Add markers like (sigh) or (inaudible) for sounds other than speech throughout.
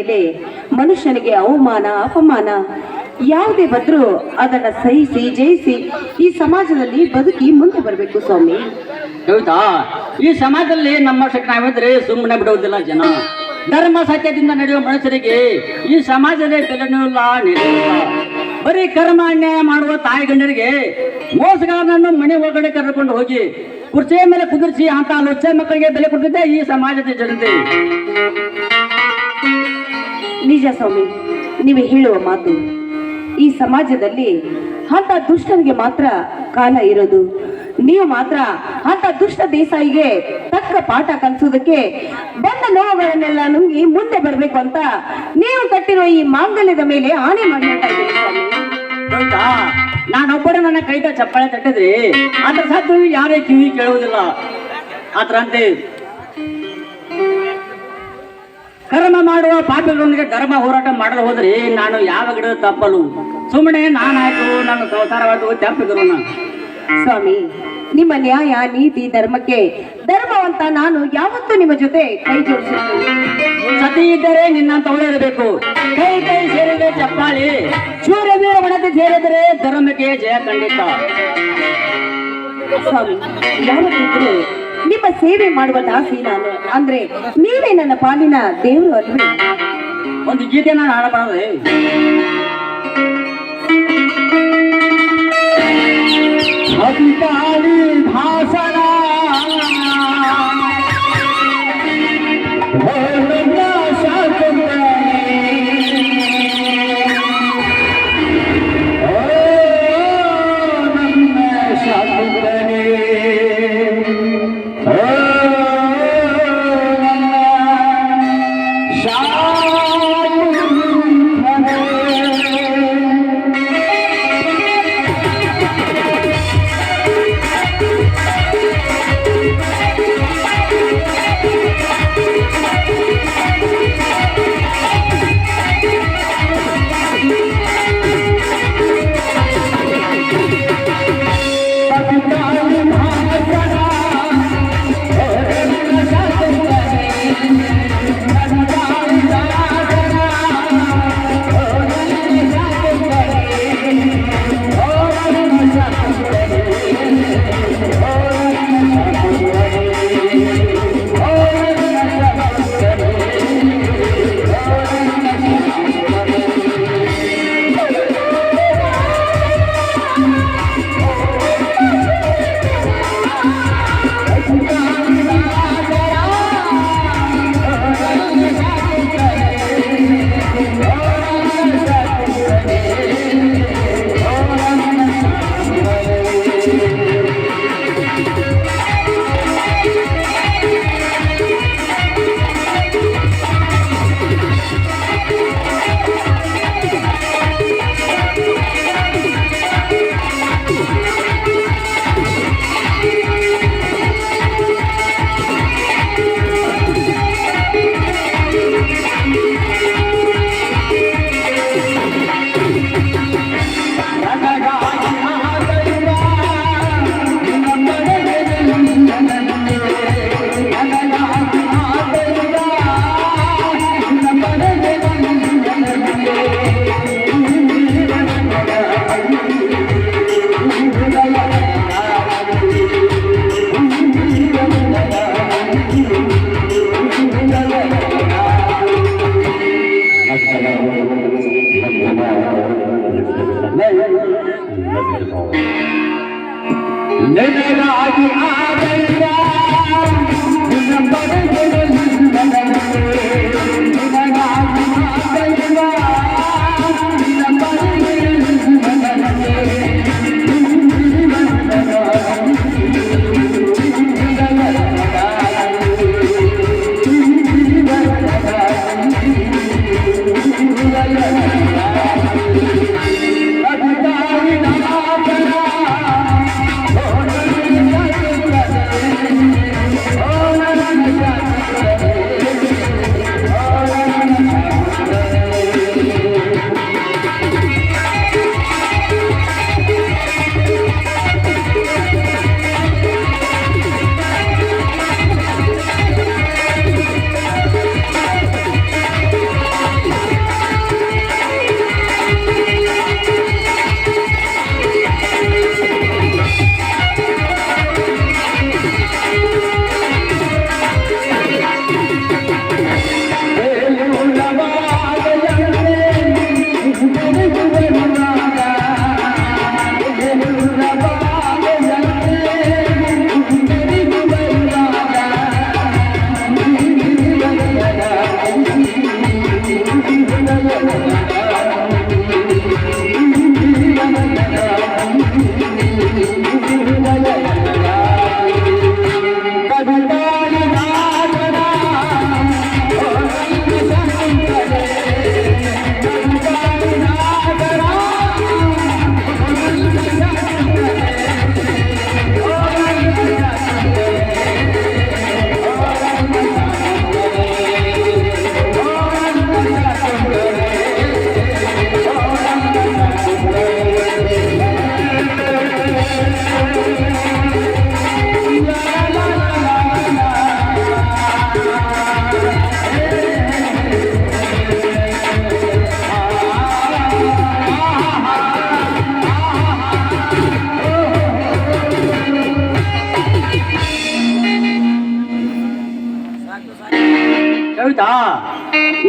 ಮೇಲೆ ಮನುಷ್ಯನಿಗೆ ಅವಮಾನ, ಅಪಮಾನ, ಯಾವುದೇ ಬಂದರೂ ಅದನ್ನ ಸಹಿಸಿ, ಜಯಿಸಿ ಈ ಸಮಾಜದಲ್ಲಿ ಬದುಕಿ ಮುಂದೆ ಬರಬೇಕು ಸ್ವಾಮಿ. ಹೌದಾ? ಈ ಸಮಾಜದಲ್ಲಿ ನಮ್ಮ ನಾವಿದ್ರೆ ಸುಮ್ಮನೆ ಬಿಡುವುದಿಲ್ಲ ಜನ. ಧರ್ಮ ಸತ್ಯದಿಂದ ನಡೆಯುವ ಮನುಷ್ಯರಿಗೆ ಈ ನೆಲೆಯೂ ಇಲ್ಲ. ಬರೀ ಕರ್ಮ ಅನ್ಯಾಯ ಮಾಡುವ ತಾಯಿ ಗಂಡರಿಗೆ ಮೋಸಗಾರನನ್ನು ಮನೆ ಒಳಗಡೆ ಕರೆದುಕೊಂಡು ಹೋಗಿ ಕುರ್ಚಿಯ ಮೇಲೆ ಕುದುರಿಸಿ ಅಂತ ಲುಚ್ಚ ಮಕ್ಕಳಿಗೆ ಬೆಲೆ ಕೊಟ್ಟಿದ್ದೆ ಈ ಸಮಾಜದ ಜನತೆ. ನಿಜ ಸ್ವಾಮಿ, ನೀವು ಹೇಳುವ ಮಾತು. ಈ ಸಮಾಜದಲ್ಲಿ ಅಂತ ದುಷ್ಟನಿಗೆ ಮಾತ್ರ ಕಾಲ ಇರೋದು. ನೀವು ಮಾತ್ರ ಅಂತ ದುಷ್ಟ ದೇಸಾಯಿಗೆ ತಕ್ಕ ಪಾಠ ಕಲಿಸೋದಕ್ಕೆ ಬಂದ ನೋವುಗಳನ್ನೆಲ್ಲ ನುಂಗಿ ಮುಂದೆ ಬರಬೇಕು ಅಂತ ನೀವು ಕಟ್ಟಿರುವ ಈ ಮಾಂಗಲ್ಯದ ಮೇಲೆ ಆಣೆ ಮಾಡಿ ನಾನೊಬ್ಬರ ನನ್ನ ಕೈತ ಚಪ್ಪಾಳೆ ತಟ್ಟಿದ್ರಿ ಅದ್ರ ಸದ್ದು ಯಾರೇ ಕಿವಿ ಕೇಳುವುದಿಲ್ಲ. ಅದರಂತೆ ಕರ್ಮ ಮಾಡುವ ಪಾಪಿಗಳೊಂದಿಗೆ ಕರ್ಮ ಹೋರಾಟ ಮಾಡಲು ಹೋದ್ರೆ ನಾನು ಯಾವ ಗಿಡ ತಪ್ಪಲು ಸುಮ್ಮನೆ ನಾನಾಯ್ತು ನನ್ನ ಸಂಸಾರವಾಯ್ತು ತಪ್ಪಿದ್ರು ನಾನು. ಸ್ವಾಮಿ ನಿಮ್ಮ ನ್ಯಾಯ ನೀತಿ ಧರ್ಮಕ್ಕೆ ಧರ್ಮವಂತ ನಾನು ಯಾವತ್ತೂ ನಿಮ್ಮ ಜೊತೆ ಕೈ ಜೋಡಿಸುತ್ತೇನೆ ಸತಿ ಇದ್ದರೆ ನಿನ್ನಂತ ಇರಬೇಕು. ಕೈ ಕೈ ಸೇರಿದೆ ಚಪ್ಪಾಳಿ. ಶೂರವೀರ ಒಣತೆ ಸೇರಿದರೆ ಧರ್ಮಕ್ಕೆ ಜಯ ಖಂಡಿತ. ಸ್ವಾಮಿ ಯಾವತ್ತಿದ್ರು ನಿಮ್ಮ ಸೇವೆ ಮಾಡುವ ದಾಸಿ ನಾನು ಅಂದ್ರೆ ನೀವೇ ನನ್ನ ಪಾಲಿನ ದೇವರು ಅಲ್ವೇ? ಒಂದು ಗೀತೆ ನಾನು ಹಾಡಬಾರದೆ ಭಾಷಣ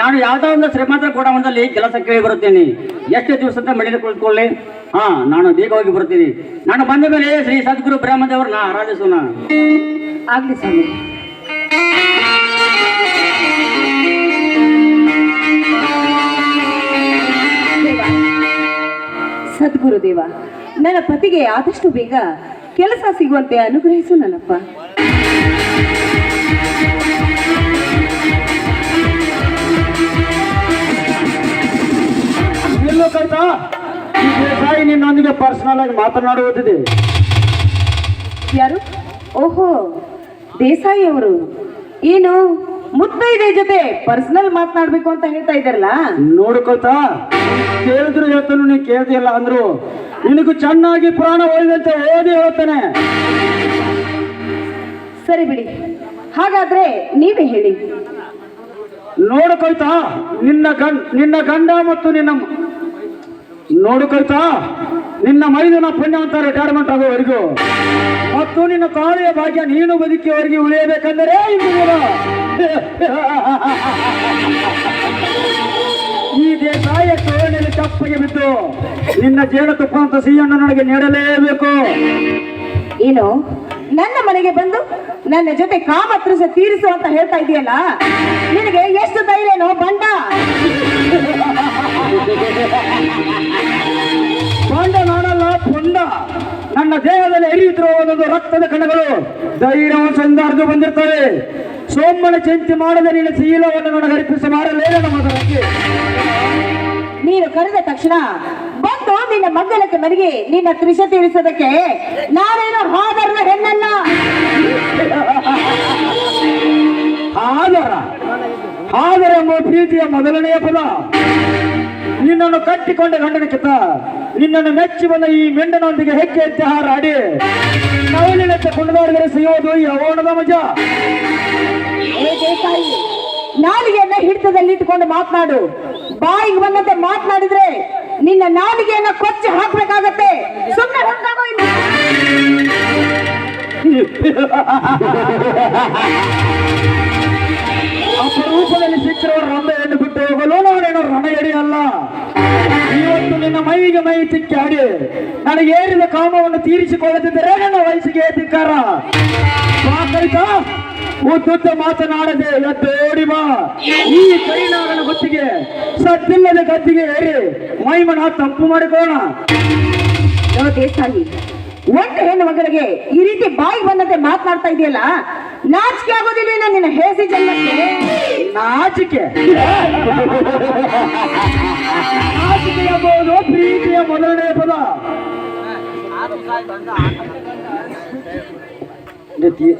ನಾನು ಯಾವ್ದೋ ಒಂದು ಶ್ರೀಮಂತ ಗೋಡಾವಣದಲ್ಲಿ ಕೆಲಸ ಕೇಳಿ ಬರುತ್ತೇನೆ. ಎಷ್ಟು ದಿವಸ ಅಂತ ಮನೆಯಲ್ಲಿ ಕುಳಿತುಕೊಳ್ಳಿ. ಹಾ ನಾನು ಬೇಗ ಹೋಗಿ ಬರ್ತೀನಿ ನಾನು ಬಂದ ಮೇಲೆ ಶ್ರೀ ಸದ್ಗುರು ಬ್ರಹ್ಮದೇವ್ರನ್ನ ಆರಾಧಿಸೋಣ. ಆಗ್ಲಿ ಸ್ವಾಮಿ. ದೇವ, ಸದ್ಗುರುದೇವ ನನ್ನ ಪತಿಗೆ ಆದಷ್ಟು ಬೇಗ ಕೆಲಸ ಸಿಗುವಂತೆ ಅನುಗ್ರಹಿಸು ನನ್ನಪ್ಪ. ಈ ದೇಸಾಯಿ ನಿನ್ನೊಂದಿಗೆ ಪರ್ಸನಲ್ ಆಗಿ ಮಾತನಾಡುವುದಿದೆ ಯಾರು? ಓಹೋ ದೇಸಾಯಿ ಅವರು. ಏನು ಮುತ್ತೈದೆ ಜೊತೆ ಪರ್ಸನಲ್ ಮಾತನಾಡ್ಬೇಕು ಅಂತ ಹೇಳ್ತಾ ಇದ್ದಾರಲ್ಲ? ನೋಡು ಕೈತ ಕೇಳಿದ್ರು ಹೇಳ್ತಾನು ನೀ ಕೇಳ್ದಿಲ್ಲ ಅಂದ್ರು. ನಿನಗೂ ಚೆನ್ನಾಗಿ ಪುರಾಣ ಓದಿದಂತೆ ಓದಿ ಹೇಳ್ತಾನೆ. ಸರಿ ಬಿಡಿ. ಹಾಗಾದ್ರೆ ನೀವೇ ಹೇಳಿ. ನೋಡ್ಕೊಳ್ತಾ ನಿನ್ನ ಗಂಡ ನಿನ್ನ ಗಂಡ ಮತ್ತು ನಿನ್ನ ನೋಡು ಕೈತ ನಿನ್ನ ಮೈದನ ಪುಣ್ಯವಂತ ರಿಟೈರ್ಮೆಂಟ್ ಆಗೋವರೆಗೂ ಮತ್ತು ನಿನ್ನ ಕಾಲೆಯ ಭಾಗ್ಯ ನೀನು ಬದುಕಿಯವರೆಗೆ ಉಳಿಯಬೇಕೆಂದರೆ ಈ ದೇಶಾಯ ತೋಳಿನಲ್ಲಿ ಕಪ್ಪಗೆ ಬಿದ್ದು ನಿನ್ನ ಜೇನುತುಪ್ಪ ಅಂತ ಸಿಹಿಯನ್ನು ನನಗೆ ನೀಡಲೇಬೇಕು. ಏನು ನನ್ನ ಮನೆಗೆ ಬಂದು ನನ್ನ ಜೊತೆ ಕಾಮತೃಷ ತೀರಿಸು ಅಂತ ಹೇಳ್ತಾ ಇದೆಯಲ್ಲ? ನಿನಗೆ ಎಷ್ಟು ಧೈರ್ಯನೋ ಬಂಡ? ಬಂಡ ನಾನಲ್ಲ, ಪುಂಡ. ನನ್ನ ದೇಹದಲ್ಲಿ ಎರಿಯುತ್ತಿರುವ ಒಂದೊಂದು ರಕ್ತದ ಕಣಗಳು ಧೈರ್ಯವನ್ನು ಸಂದಾರ್ದು ಬಂದಿರ್ತವೆ ಸೋಮನ ಚಿಂತೆ ಮಾಡದೆ ನಿನ್ನ ಶೀಲವನ್ನು ನನಗೆ ಅರ್ಪಿಸ ಮಾಡಲೇ ನನ್ನ ನೀನು ಕರೆದ ತಕ್ಷಣ ನಿನ್ನ ಮಂಗಲಕ್ಕೆ ಮನೆಗೆ ನಿನ್ನ ತ್ರಿಷ ತೀರಿಸೋದಕ್ಕೆ ನಾನೇನು ಹಾದರ್ನ ಹೆಣ್ಣಲ್ಲ. ಆದರ ಹಾದರ ಎಂಬ ಪ್ರೀತಿಯ ಮೊದಲನೆಯ ಪದ. ನಿನ್ನನ್ನು ಕಟ್ಟಿಕೊಂಡ ಗಂಡನ ಕಿತ್ತ ನಿನ್ನನ್ನು ಮೆಚ್ಚಿ ಬಂದ ಈ ಮೆಂಡನೊಂದಿಗೆ ಹೆಜ್ಜೆ ಎತ್ತಿ ಹಾರಾಡಿ ನವಲಿನಂತೆ ಕುಣಿದಾಡಿದರೆ ಸಿಗೋದು ಈ ಅವಣದ ಮಜಾ. ನಾಲಿಗೆಯನ್ನ ಹಿಡಿತದಲ್ಲಿ ಇಟ್ಟುಕೊಂಡು ಮಾತನಾಡು. ಬಾಯಿಗೆ ಬಂದಂತೆ ಮಾತನಾಡಿದ್ರೆ ನಿನ್ನ ನಾಲಿಗೆಯನ್ನ ಕೊಚ್ಚಿ ಹಾಕ್ಬೇಕಾಗತ್ತೆ. ಸುಮ್ಮನೆ ಹೊಂದಾಗೋ ಅಪರೂಪದಲ್ಲಿ ಸಿಕ್ಕಿರುವ ರಂಬೆಯನ್ನು ಬಿಟ್ಟು ಹೋಗಲು ನಾನೇನು ರಣ ಎಡೆಯಲ್ಲ ಇವತ್ತು ನಿನ್ನ ಮೈಗೆ ಮೈ ತಿಕ್ಕಾಡಿ ನನಗೆ ಏರಿದ ಕಾಮವನ್ನು ತೀರಿಸಿಕೊಳ್ಳದಿದ್ದರೆ ನನ್ನ ವಯಸ್ಸಿಗೆ ಧಿಕ್ಕಾರ ಉದ್ದುದ್ದ ಮಾತನಾಡದೆ ಎದ್ದೇಡಿ ಬಾ ಈ ಕೈನಾಗನ ಹೊತ್ತಿಗೆ ಸದ್ದಿಲ್ಲದ ಗದ್ದಿಗೆ ಏರಿ ಮೈಮನ ತಪ್ಪು ಮಾಡಿಕೋಣ. ದೇಸಾಯಿ ಒಂದು ಹೆಣ್ಣು ಮಗಳಿಗೆ ಈ ರೀತಿ ಬಾಯಿ ಬಂದಂತೆ ಮಾತನಾಡ್ತಾ ಇದೆಯಲ್ಲ ನಾಚಿಕೆ ಆಗೋದಿಲ್ಲ ನಿನ್ನ ಹೇಸಿ ಜನ್ಮಕ್ಕೆ. ನಾಚಿಕೆ. ನಾಚಿಕೆ ಎಂಬುದು ಪ್ರೀತಿಯ ಮೊದಲನೇ ಪದ. ತಿ-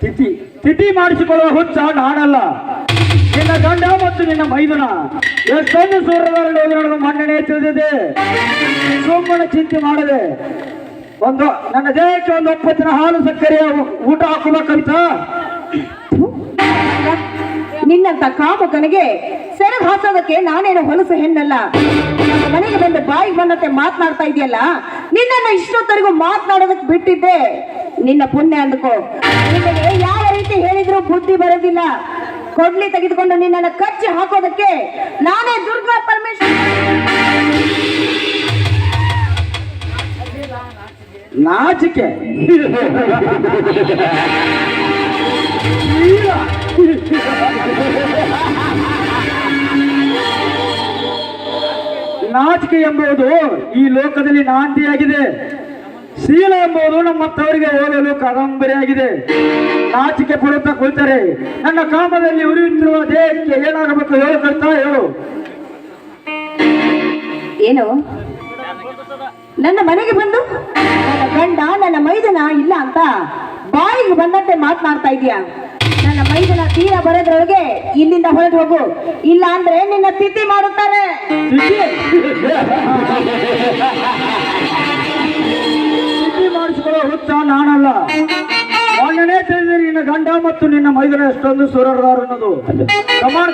ತಿಥಿ ತಿಥಿ ಮಾಡಿಸಿಕೊಳ್ಳುವ ಹುಚ್ಚ ನಾನಲ್ಲ ನಿನ್ನ ಗಂಡ ಮತ್ತು ನಿನ್ನ ಮೈದುನ ಎಷ್ಟೊಂದು ನಡೆದು ಮನ್ನಣೆ ತಿಳಿದಿದೆ. ಸೋಮನ ಚಿಂತೆ ಮಾಡದೆ. ಒಂದು, ನನ್ನ ದೇಹಕ್ಕೆ ಒಂದು ಒಪ್ಪತ್ತಿನ ಹಾಲು ಸಕ್ಕರೆಯ ಊಟ ಹಾಕಬೇಕಂತ ನಿನ್ನಂತ ಕಾಮಕನಿಗೆ ಸೆರೆ ಹಾಸೋದಕ್ಕೆ ನಾನೇನು ಹೊಲಸು ಹೆಣ್ಣಲ್ಲ? ಮನೆಗೆ ಬಂದು ಬಾಯಿಗೆ ಬಂದಂತೆ ಮಾತನಾಡ್ತಾ ಇದೆಯಲ್ಲ? ನಿನ್ನನ್ನ ಇಷ್ಟೊತ್ತರೆಗೂ ಮಾತನಾಡೋದಕ್ಕೆ ಬಿಟ್ಟಿದ್ದೆ. ನಿನ್ನ ಪುಣ್ಯ ಅಂದ್ಕೋ. ನಿನಗೆ ಯಾವ ರೀತಿ ಹೇಳಿದ್ರು ಬುದ್ಧಿ ಬರೋದಿಲ್ಲ. ಕೊಡ್ಲಿ ತೆಗೆದುಕೊಂಡು ನಿನ್ನನ್ನ ಕಚ್ಚಿ ಹಾಕೋದಕ್ಕೆ ನಾನೇ ದುರ್ಗಾ ಪರಮೇಶ್ವರ. ನಾಚಿಕೆ. (laughs) ನಾಚಿಕೆ ಎಂಬುದು ಈ ಲೋಕದಲ್ಲಿ ನಾಂದಿಯಾಗಿದೆ ಶೀಲ ಎಂಬುದು ನಮ್ಮ ತವರಿಗೆ ಓದಲು ಕಾದಂಬರಿಯಾಗಿದೆ ನಾಚಿಕೆ ಕೊಡುತ್ತಾ ಕುಳಿತರೆ, ನನ್ನ ಕಾಮದಲ್ಲಿ ಉರಿಯುತ್ತಿರುವ ದೇಹಕ್ಕೆ ಏನಾಗಬೇಕು ಹೇಳು ಹೇಳು. ಏನು? ನನ್ನ ಮನೆಗೆ ಬಂದು? ನನ್ನ ಗಂಡ, ನನ್ನ ಮೈದನ ಇಲ್ಲ ಅಂತ? ಬಾಯಿಗೆ ಬಂದಂತೆ ಮಾತನಾಡ್ತಾ ಇದೀಯಾ ನನ್ನ ಮೈದನ ತೀರ ಬರೋದ್ರೊಳಗೆ ಇಲ್ಲಿಂದ ಹೊರಟು ಹೋಗು. ಇಲ್ಲ ಅಂದ್ರೆ ನಿನ್ನ ತಿಥಿ ಮಾಡುತ್ತಾರೆ. ಮಾಡಿಸಿಕೊಳ್ಳೋ ಹುಚ್ಚ ನಾನಲ್ಲ. ಮೊನ್ನೆ ತಿಳಿದ್ರೆ ನಿನ್ನ ಗಂಡ ಮತ್ತು ನಿನ್ನ ಮೈದನ ಎಷ್ಟೊಂದು ಸುರರ್ದಾರು ಅನ್ನೋದು. ಪ್ರಮಾಣ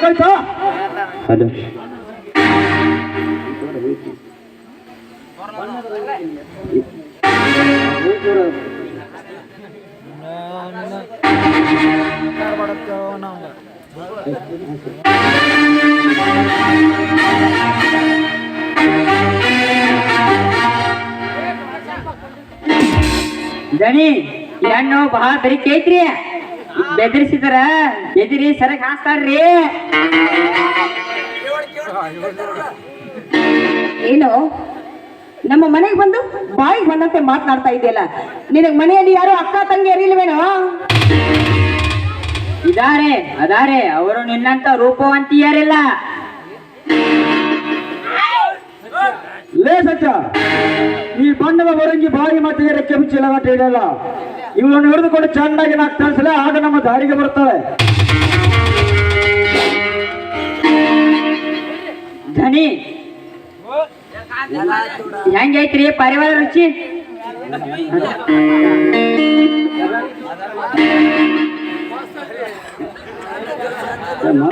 ದಣಿ ಈ ಹಣ್ಣು ಬಹಳ ಬೆರಿಕೆ ಐತ್ರಿ ಬೆದರಿಸಿದ್ರ ಬೆದಿರಿ ಸರಕ್ ಹಾಸ್ತಾರ್ರಿ. ಏನು? ನಮ್ಮ ಮನೆಗೆ ಬಂದು ಬಾಯಿಗೆ ಬಂದಂತೆ ಮಾತನಾಡ್ತಾ ಇದೆಯಲ್ಲ ನಿನಗೆ ಮನೆಯಲ್ಲಿ ಯಾರು ಅಕ್ಕ ತಂಗಿ ಅರಿಲ್ವೇನೋ ಇದಾರೆ ಅದಾರೆ. ಅವರು ನಿನ್ನಂತ ರೂಪವಂತಿಯರಿಲ್ಲ. ಲೇ ಸತ್ಯ ಈ ಬಣ್ಣದ ಬರಂಗಿ ಬಾಯಿ ಮಾತಿಗೆ ರೆಕ್ಕೆ ಮುಚ್ಚಿಲಗಟ್ಟ ಇಡಲ್ಲ ಇವುಗಳನ್ನು ಹಿಡಿದುಕೊಂಡು ಚೆನ್ನಾಗಿ ನಾಲ್ಕು ತರಿಸಲೇ ಆಗ ನಮ್ಮ ದಾರಿಗೆ ಬರ್ತವೆ ಧನಿ ಹೆಂಗೈತ್ರಿ ಪರಿವಾರ ರುಚಿ ಧನಿ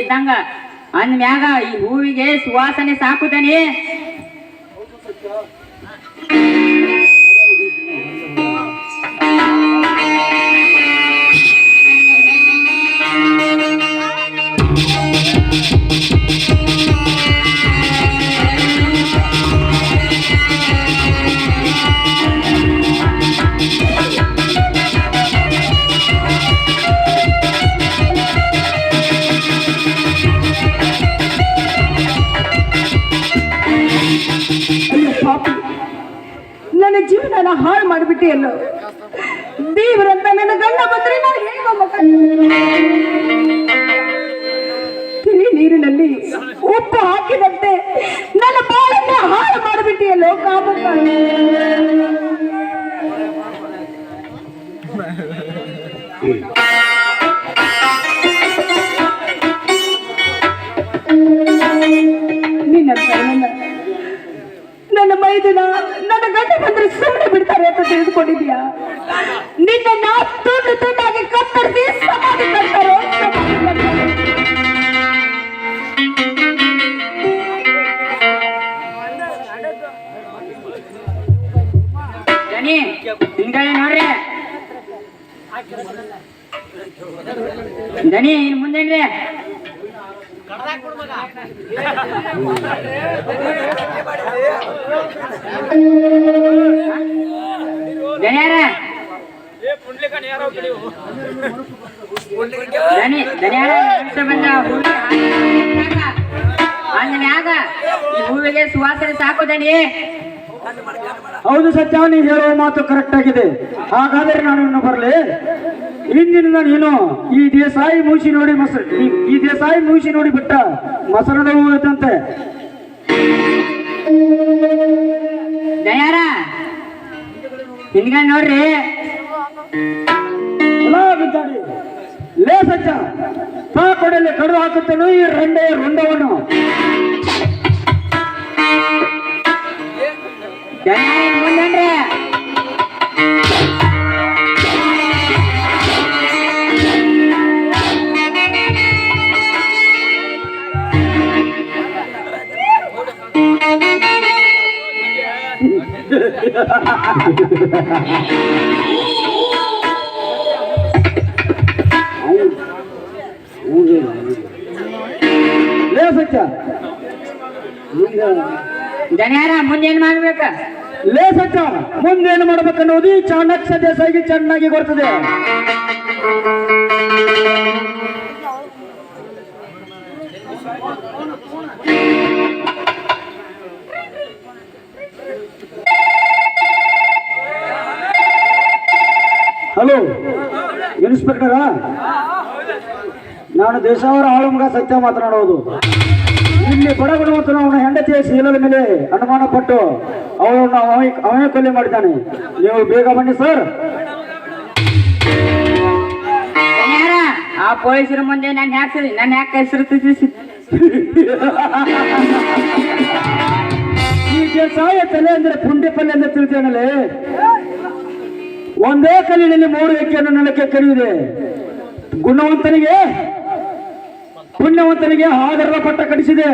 ಇದ್ದಂಗ. ಅಂದ್ಮ್ಯಾಗ ಈ ಹೂವಿಗೆ ಸುವಾಸನೆ ಸಾಕು ನನ್ನ ಹಾಳು ಹಾಳು ಮಾಡಿಬಿಟ್ಟಿಯಲ್ಲೋ ದೇವರಂತ ನನ್ನ ಗಂಡ ಬಂದ್ರೆ ನಾನು ತಿಳಿ ನೀರಿನಲ್ಲಿ ಉಪ್ಪು ಹಾಕಿದಂತೆ ನನ್ನ ಬಾಳನ್ನ ಹಾಳು ಮಾಡಿಬಿಟ್ಟಿಯಲ್ಲೋ ಕಾಮಕ್ಕ ನಿನ್ನ ನನ್ನ ನನ್ನ ಮೈದುನ ನನ್ನ ಗಂಡ ಬಂದ್ರೆ ಸುಮ್ಮನೆ ಬಿಡ್ತಾರೆ ಅಂತ ತಿಳಿದುಕೊಂಡಿದ್ಯಾ ನಿನ್ನ ನಾ ತುಂಡು ತುಂಡಾಗಿ ಕತ್ತರಿಸಿ ಸಮಾಧಿ ಕಟ್ತಾರೋ ಸಮಾಧಿ ಕಟ್ತಾರೋ? ದನಿ ಹಿಂಗಡೆ ನೋಡ್ರಿ ದನಿ ಇನ್ ಮುಂದೇನ್ರಿ ಮ್ಯಾಗ ಈ ಹೂವಿಗೆ ಸುವಾಸನೆ ಸಾಕು ದನಿ ಹೌದು ಸತ್ಯ ನೀವು ಹೇಳುವ ಮಾತು ಕರೆಕ್ಟ್ ಆಗಿದೆ. ಹಾಗಾದ್ರೆ ನಾನು ಇನ್ನು ಬರಲಿ. ಇಂದಿನಿಂದ ನೀನು ಈ ದೇಸಾಯಿ ಮೂಸಿ ನೋಡಿ ಮಸ ಈ- ದೇಸಾಯಿ ಮೂಸಿ ನೋಡಿ ಬಿಟ್ಟ ಮಸರದ ಹೂವಿದ್ದಂತೆ ದಯಾರ ಹಿಂದ್ಗಡೆ ನೋಡ್ರಿ. ಲೇ ಸಜ್ಜ ತಾ ಕೊಡಲಿ ಕಡು ಹಾಕುತ್ತೇನು ಈ ರಂಡೆಯ ರುಂಡವನ್ನು ದಯಾರ ಮುಂದೆ ಮುಂದೇನ್ ಮಾಡ್ಬೇಕ? ಲೇ ಸತ್ಯ ಮುಂದೇನು ಮಾಡ್ಬೇಕನ್ನೋದು ಈ ಚಾಣಕ್ಯ ದೇಸಾಯಿಗೆ ಚೆನ್ನಾಗಿ ಗೊತ್ತದೆ ಹಲೋ ಇನ್ಸ್ಪೆಕ್ಟರ? ನಾನು ದೇಶಾವರ ಆಳುಮಗ ಸತ್ಯ ಮಾತನಾಡುವುದು. ಇಲ್ಲಿ ಬಡ ಗುಣವಂತನು ಅವನ ಹೆಂಡತಿಯ ಶೀಲದ ಮೇಲೆ ಅನುಮಾನ ಪಟ್ಟು ಅವನನ್ನು ಅವನ ಅವೇ ಕೊಲೆ ಮಾಡಿದ್ದಾನೆ. ನೀವು ಬೇಗ ಬನ್ನಿ ಸರ್. ಆ ಪೊಲೀಸರ ಮುಂದೆ ನಾನು ಯಾಕೆ ನಾನು ಯಾಕೆ ಹೆಸರು ಈ ದೇಸಾಯ ತಲೆ ಅಂದ್ರೆ ಪುಂಡಿ ಪಲ್ಲೆ ಅಂತ ತಿಳಿತೇನಲ್ಲೇ ಒಂದೇ ಕಲ್ಲಿನಲ್ಲಿ ಮೂರು ಎಕ್ಕೆಯನ್ನು ನೆಲಕ್ಕೆ ಕರೆಯುವುದೇ ಗುಣವಂತನಿಗೆ ಪುಣ್ಯವಂತನಿಗೆ ಆಧಾರದ ಪಟ್ಟ ಕಟ್ಟಿಸಿದೆ.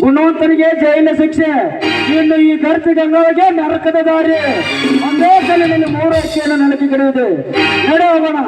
ಗುಣವಂತನಿಗೆ ಜೈಲಿನ ಶಿಕ್ಷೆ. ಇನ್ನು ಈ ಧರ್ತಿ ಗಂಗಾವಿಗೆ ನರಕದ ದಾರಿ. ಒಂದೇ ಕಲ್ಲಿನಲ್ಲಿ ಮೂರು ಎಕ್ಕೆಯನ್ನು ನೆಲಕ್ಕೆ ಕರೆಯುವುದೇ ನಡೆ ಹೋಗೋಣ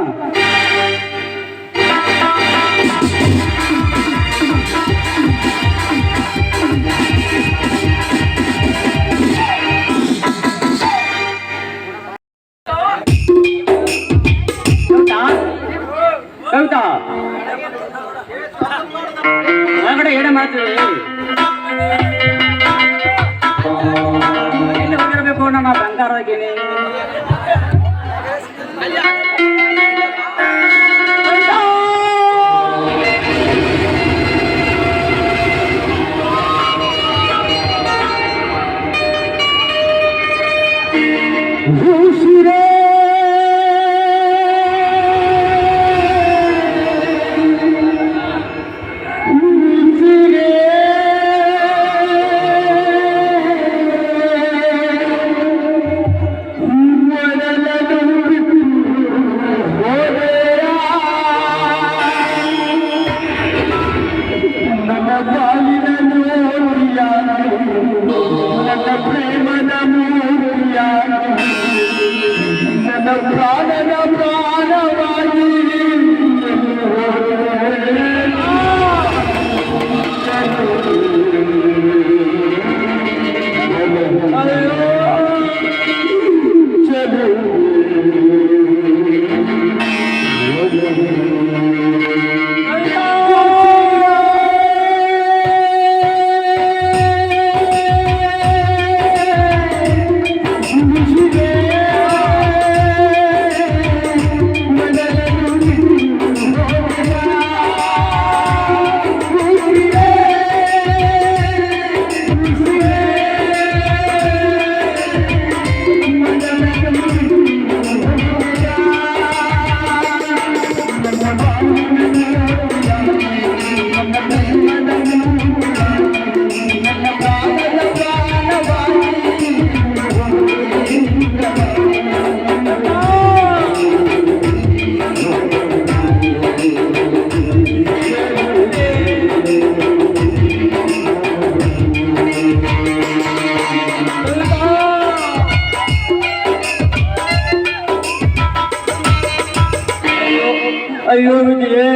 ಅಯ್ಯೋ ವಿಜಯೇ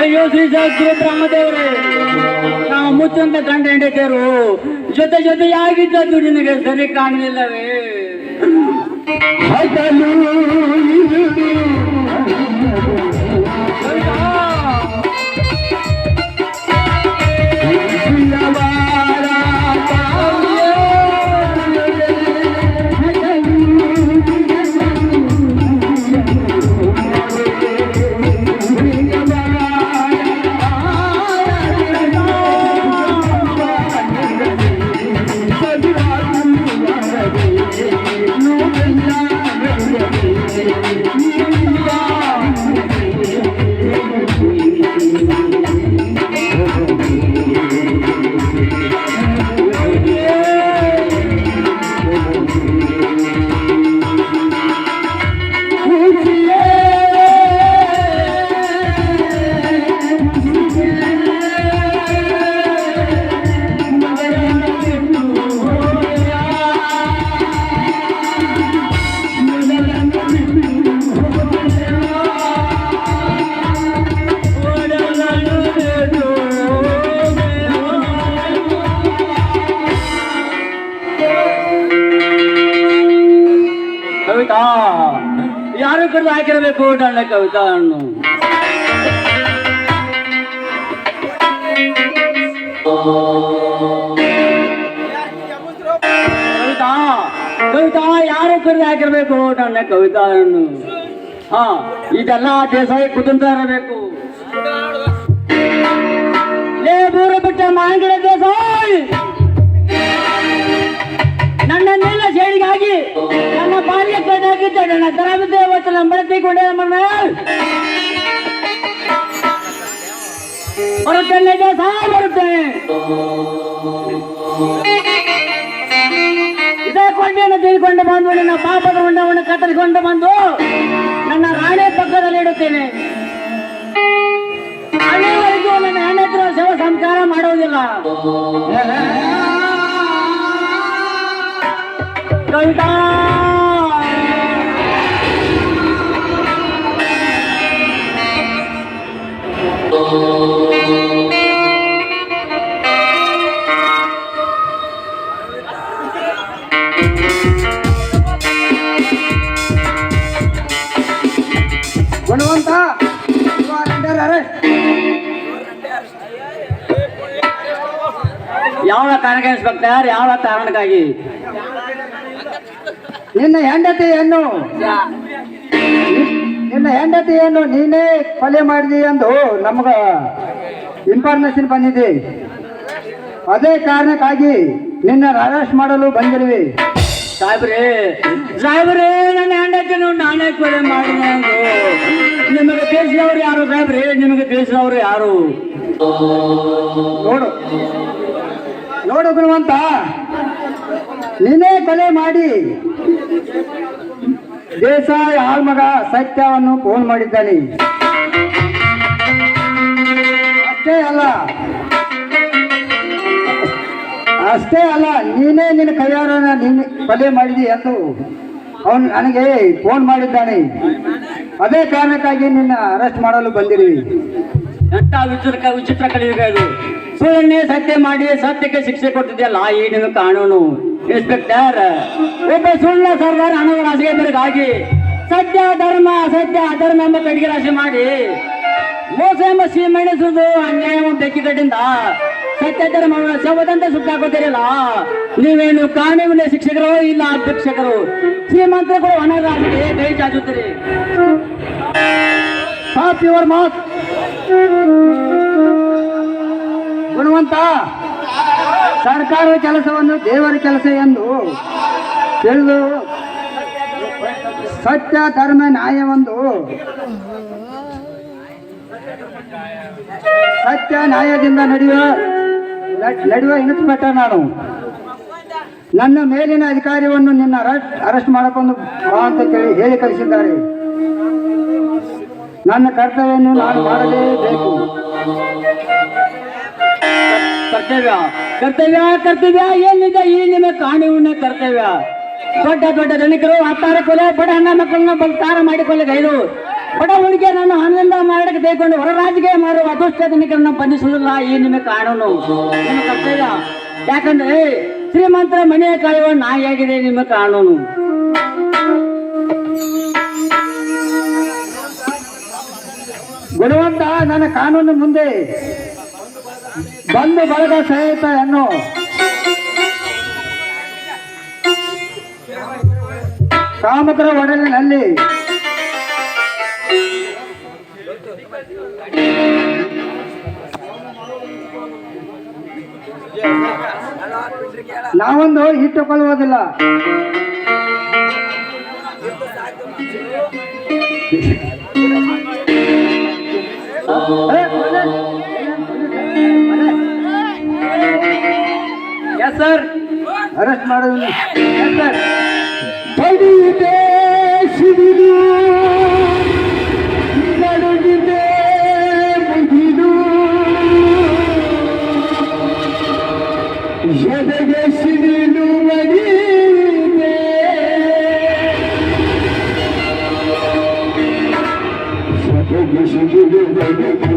ಅಯ್ಯೋ ಶ್ರೀ ಶಾಸ್ತ್ರ ಬ್ರಹ್ಮದೇವರೇ. ನಾವು ಮುಚ್ಚಂತ ಗಂಡ ಹೆಂಡತಿಯರು, ಜೊತೆ ಜೊತೆಯಾಗಿದ್ದು ದುಡಿನಿಗೆ ಸರಿ ಕಾಣಲಿಲ್ಲವೇ? ಹಾಕಿರಬೇಕು ಹಣ್ಣು ಕವಿತಾ ಕವಿತಾ ಯಾರು ಕಡ್ದು ಹಾಕಿರ್ಬೇಕು ನನ್ನ ಹಣ್ಣು ಹಾ ಇದೆಲ್ಲ ದೇಸಾಯಿ ಕುಟುಂಬ ಇರಬೇಕು. ಲೇ ದೂರ ಬಿಟ್ಟ ಮಾಂಗಿಡ ದೇಸಾಯಿ! ಸೇಡಿಗಾಗಿ ನನ್ನ ಬಾಲ್ಯ ಕಣ್ಣಾಗಿದ್ದ ನನ್ನ ತರಬಿದ್ದೆ ಇವತ್ತು ನಮ್ಮ ಬರುತ್ತೆ ಬರುತ್ತೇನೆ ಸಹ ಬರುತ್ತೇನೆ. ಇದೇ ಕೊಂಡಿಯನ್ನು ತಿಳ್ಕೊಂಡು ಬಂದು ನನ್ನ ಪಾಪದ ಹೊಂಡವನ್ನು ಕತ್ತರಿಸಿಕೊಂಡು ಬಂದು ನನ್ನ ರಾಣೆ ಪಕ್ಕದಲ್ಲಿ ಇಡುತ್ತೇನೆ ಅಲ್ಲಿವರೆಗೂ ನನ್ನ ಹೆಣ್ಣತ್ರ ಶವ ಸಂಸ್ಕಾರ ಮಾಡುವುದಿಲ್ಲ ಕವಿತಾ ಗುಣವಂತ ಯಾವ ಕಾರಣಕ್ಕೆ ಇನ್ಸ್ಪೆಕ್ಟರ್ ಯಾವ ಕಾರಣಕ್ಕಾಗಿ? ನಿನ್ನ ಹೆಂಡತಿ ಏನು ನಿನ್ನ ಹೆಂಡತಿ ಏನು ನೀನೇ ಕೊಲೆ ಮಾಡಿದಿ ಎಂದು ನಮಗ ಇನ್ಫಾರ್ಮೇಶನ್ ಬಂದಿದೆ. ಅದೇ ಕಾರಣಕ್ಕಾಗಿ ನಿನ್ನ ಅರೆಸ್ಟ್ ಮಾಡಲು ಬಂದಿರುವೆ ಸಾಹೇಬ್ರೇ ಸಾಹೇಬ್ರೇ ನನ್ನ ಹೆಂಡತಿಯನ್ನು ನಾನೇ ಕೊಲೆ ಮಾಡಿದೆ ಎಂದು. ನಿಮಗೆ ತಿಳಿಸಿದವರು ಯಾರು ಸಾಹೇಬ್ರೇ? ನಿಮಗೆ ತಿಳಿಸಿದವರು ಯಾರು? ನೋಡು. ನೋಡು ಗುಣವಂತ. ನೀನೇ ಕೊಲೆ ಮಾಡಿ. ದೇಸಾಯಿ ಆಲ್ಮಗ ಸತ್ಯವನ್ನು ಫೋನ್ ಮಾಡಿದ್ದಾನೆ. ಅಷ್ಟೇ ಅಲ್ಲ. ಅಷ್ಟೇ ಅಲ್ಲ, ನೀನೇ ನಿನ್ನ ಕೈಯಾರನ ನೀನು ಕೊಲೆ ಮಾಡಿದಿ ಎಂದು ಅವನು ನನಗೆ ಫೋನ್ ಮಾಡಿದ್ದಾನೆ. ಅದೇ ಕಾರಣಕ್ಕಾಗಿ ನಿನ್ನ ಅರೆಸ್ಟ್ ಮಾಡಲು ಬಂದಿರುವಿ ಎಂತ ವಿಚಿತ್ರ ವಿಚಿತ್ರ ಕಲಿಯುಗ ಇದು? ಸತ್ಯ ಮಾಡಿ ಸತ್ಯಕ್ಕೆ ಶಿಕ್ಷೆ ಕೊಟ್ಟಿದೆಯಲ್ಲ ಈ ಕಾಣೋನು ಕಾನೂನು? ಇನ್ಸ್ಪೆಕ್ಟರ್ ಒಬ್ಬ ಸುಳ್ಳ ಸರ್ದಾರ ಹಣದ ಬೆರಗಾಗಿ ಸತ್ಯ ಧರ್ಮ ಅಸತ್ಯ ಅಧರ್ಮ ಎಂಬ ಕಡಿಗೆ ರಾಶಿ ಮಾಡಿ ಮೋಸ ಎಂಬ ಸೀಮೆಣಿಸುವುದು ಅನ್ಯಾಯ ಬೆಕ್ಕಿಗಟ್ಟಿಂದ ಸತ್ಯ ಧರ್ಮವ ಶವದಂತೆ ಸುತ್ತಾಕೋತಿರಲ್ಲ ನೀವೇನು ಕಾನೂನಿನ ಶಿಕ್ಷಕರು ಇಲ್ಲ ಅಧ್ಯಕ್ಷಕರು? ಶ್ರೀಮಂತರು ಹಣ ರಾಶಿಗೆ ಕೈ ಚಾಚುತ್ತೀರಿ? ಗುಣವಂತ ಸರ್ಕಾರ ಕೆಲಸವನ್ನು ದೇವರ ಕೆಲಸ ಎಂದು ತಿಳಿದು ಸತ್ಯ, ಧರ್ಮ ನ್ಯಾಯವೊಂದು ಸತ್ಯ, ನ್ಯಾಯದಿಂದ ನಡೆಯುವ ನಡೆಯುವ ಇನ್ಸ್ಪೆಕ್ಟರ್ ನಾನು. ನನ್ನ ಮೇಲಿನ ಅಧಿಕಾರಿಯನ್ನು ನಿನ್ನ ಅರೆಸ್ಟ್ ಅರೆಸ್ಟ್ ಮಾಡಿಕೊಂಡು ಬಾ ಅಂತ ಹೇಳಿ ಕಳಿಸಿದ್ದಾರೆ. ನನ್ನ ಕರ್ತವ್ಯವನ್ನು ನಾನು ಮಾಡಲೇಬೇಕು. ಕರ್ತವ್ಯ. ಕರ್ತವ್ಯ ಕರ್ತವ್ಯ, ಏನಿದೆ ಈ ನಿಮ್ಮ ಕಾನೂನಿನ ಕರ್ತವ್ಯ. ದೊಡ್ಡ ದೊಡ್ಡ ಧನಿಕರು ಹತ್ತಾರು ಕೊಲೆ, ಬಡ ಹೆಣ್ಣ ಮಕ್ಕಳನ್ನ ಬಲ್ತಾರ ಮಾಡಿಕೊಳ್ಳಗೈದು ಬಡ ಹುಡುಗಿಯರನ್ನು ಹಣದಿಂದ ಮಾರಕ್ಕೆ ತೆಗೆದುಕೊಂಡು ಹೊರ ರಾಜ್ಯಕ್ಕೆ ಮಾರುವ ಅದೃಷ್ಟ ಧನಿಕರನ್ನ ಬಂಧಿಸಲಿಲ್ಲ ಈ ನಿಮ್ಮ ಕಾನೂನು ನಿಮ್ಮ ಕರ್ತವ್ಯ. ಯಾಕಂದ್ರೆ ಶ್ರೀಮಂತರ ಮನೆಯ ಕಾಯುವ ನಾಯಿಯಾಗಿದೆ, ನಿಮ್ಮ ಕಾನೂನು ಗುಣವಂತ, ನನ್ನ ಕಾನೂನು ಮುಂದೆ ಬಂದು ಬಳಗ ಸಹಿತ ಹೆಣ್ಣು. ಕಾಮಕರ ಒಡಲಿನಲ್ಲಿ. ನಾವೊಂದು ಇಟ್ಟುಕೊಳ್ಳುವುದಿಲ್ಲ. ಎಸ್ ಸರ್ ಅರೆಸ್ಟ್ ಮಾಡೋದು ಎಸ್ ಸರ್ ಬಡಿದೆ ಸಿಡಿದು ನಡುಗಿದೆ ಮುಗಿದು ಎದೆಗೆ ಸಿಡಿಲು ಬಡಿದೆ ಎದೆಗೆ ಸಿಡಿಲು ಬಡಿದೆ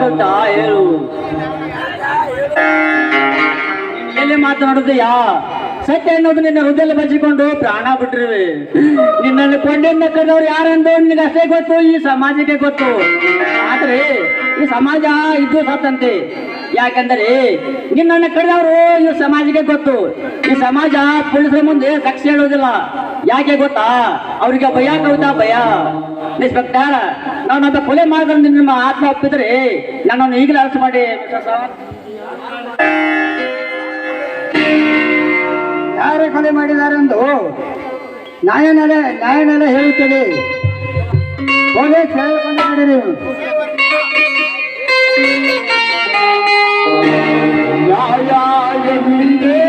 ಕವಿತ ಹೇಳು ಎಲ್ಲಿ ಸತ್ಯ ಅನ್ನೋದು ನಿನ್ನ ಹೃದಯ ಬಚ್ಚಿಕೊಂಡು ಪ್ರಾಣ ಬಿಟ್ಟಿರುವೆ. ನಿನ್ನನ್ನು ಕೊಂಡೆನ್ನ ಕರೆದವ್ರು ಯಾರಂದು ನಿನಗೆ ಅಷ್ಟೇ ಗೊತ್ತು, ಈ ಸಮಾಜಕ್ಕೆ ಗೊತ್ತು. ಆದ್ರೆ ಈ ಸಮಾಜ ಇದ್ದು ಸತ್ತಂತೆ. ಯಾಕಂದರೆ ನಿನ್ನ ಕಡಿದವರು ಈ ಸಮಾಜಕ್ಕೆ ಗೊತ್ತು. ಈ ಸಮಾಜ ಪೊಲೀಸರ ಮುಂದೆ ಸಾಕ್ಷಿ ಹೇಳುವುದಿಲ್ಲ. ಯಾಕೆ ಗೊತ್ತಾ? ಅವ್ರಿಗೆ ಭಯ ಕವಿತಾ ಭಯ. ಇನ್ಸ್ಪೆಕ್ಟರ್, ನಾನೊಬ್ಬ ಕೊಲೆ ಮಾಡಿದ್ರೆ ನಿಮ್ಮ ಆತ್ಮ ಒಪ್ಪಿದ್ರೆ ನನ್ನನ್ನು ಈಗಲೇ ಅರೆಸ್ಟ್ ಮಾಡಿ. ಯಾರೇ ಕೊಲೆ ಮಾಡಿದಾರೆಂದು ನ್ಯಾಯನೆಲೆ ನಾಯನಲೆ ಹೇಳುತ್ತೇನೆ ಪೊಲೀಸ್ நாராயணே